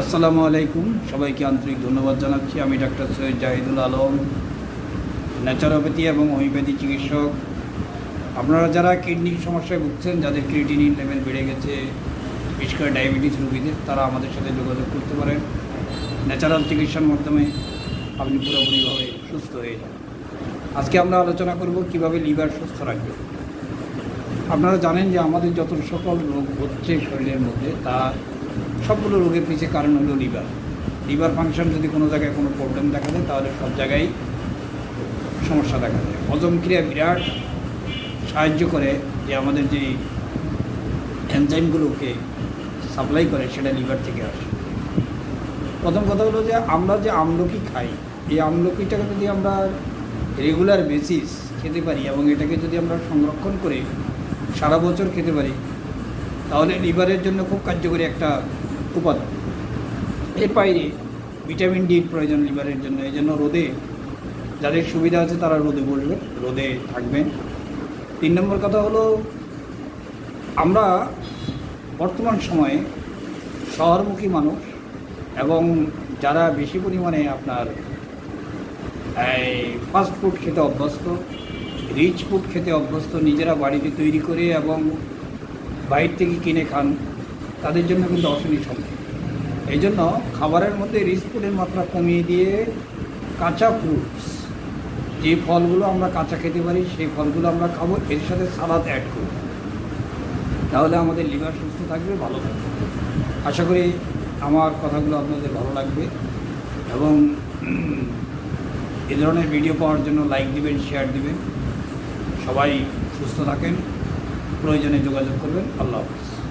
আসসালামু আলাইকুম। সবাইকে আন্তরিক ধন্যবাদ জানাচ্ছি। আমি ডাক্তার সৈয়দ জাহিদুল আলম ন্যাচারোপ্যাথি এবং হোমিওপ্যাথি চিকিৎসক। আপনারা যারা কিডনির সমস্যায় ভুগছেন, যাদের ক্রিটিনিন লেভেল বেড়ে গেছে, বিশেষ করে ডায়াবেটিস রোগীদের, তারা আমাদের সাথে যোগাযোগ করতে পারেন। ন্যাচারাল চিকিৎসার মাধ্যমে আপনি পুরোপুরিভাবে সুস্থ হয়ে যান আজকে আমরা আলোচনা করব কীভাবে লিভার সুস্থ রাখবে। আপনারা জানেন যে আমাদের যত সকল রোগ হচ্ছে শরীরের মধ্যে, তা সবগুলো রোগের পিছিয়ে কারণ হলো লিভার। লিভার ফাংশন যদি কোনো জায়গায় কোনো প্রবলেম দেখা দেয়, তাহলে সব জায়গায় সমস্যা দেখা দেয়। হজম ক্রিয়া বিরাট, সাহায্য করে যে আমাদের যে এনজাইমগুলোকে সাপ্লাই করে, সেটা লিভার থেকে আসে। প্রথম কথা হলো যে আমরা যে আমলকি খাই, এই আমলকিটাকে যদি আমরা রেগুলার বেসিস খেতে পারি এবং এটাকে যদি আমরা সংরক্ষণ করে সারা বছর খেতে পারি, তাহলে লিভারের জন্য খুব কার্যকরী একটা উপাদান। এর বাইরে ভিটামিন ডির প্রয়োজন লিভারের জন্য, এই জন্য রোদে যাদের সুবিধা আছে তারা রোদে বসবে, রোদে থাকবেন। তিন নম্বর কথা হলো, আমরা বর্তমান সময়ে শহরমুখী মানুষ এবং যারা বেশি পরিমাণে আপনার ফাস্ট ফুড খেতে অভ্যস্ত রিচ ফুড খেতে অভ্যস্ত, নিজেরা বাড়িতে তৈরি করে এবং বাইরে থেকে কিনে খান তাদের জন্য কিন্তু অশনি সম্ভব এই জন্য খাবারের মধ্যে রিচ মাত্রা কমিয়ে দিয়ে কাঁচা ফ্রুটস যে ফলগুলো আমরা কাঁচা খেতে পারি, সেই ফলগুলো আমরা খাব, এর সাথে সালাদ অ্যাড করব। তাহলে আমাদের লিভার সুস্থ থাকবে, ভালো থাকবে। আশা করি আমার কথাগুলো আপনাদের ভালো লাগবে। এবং এ ধরনের ভিডিও পাওয়ার জন্য লাইক দিবেন শেয়ার দিবেন। সবাই সুস্থ থাকেন, প্রয়োজনে যোগাযোগ করবেন। আল্লাহ হাফিজ।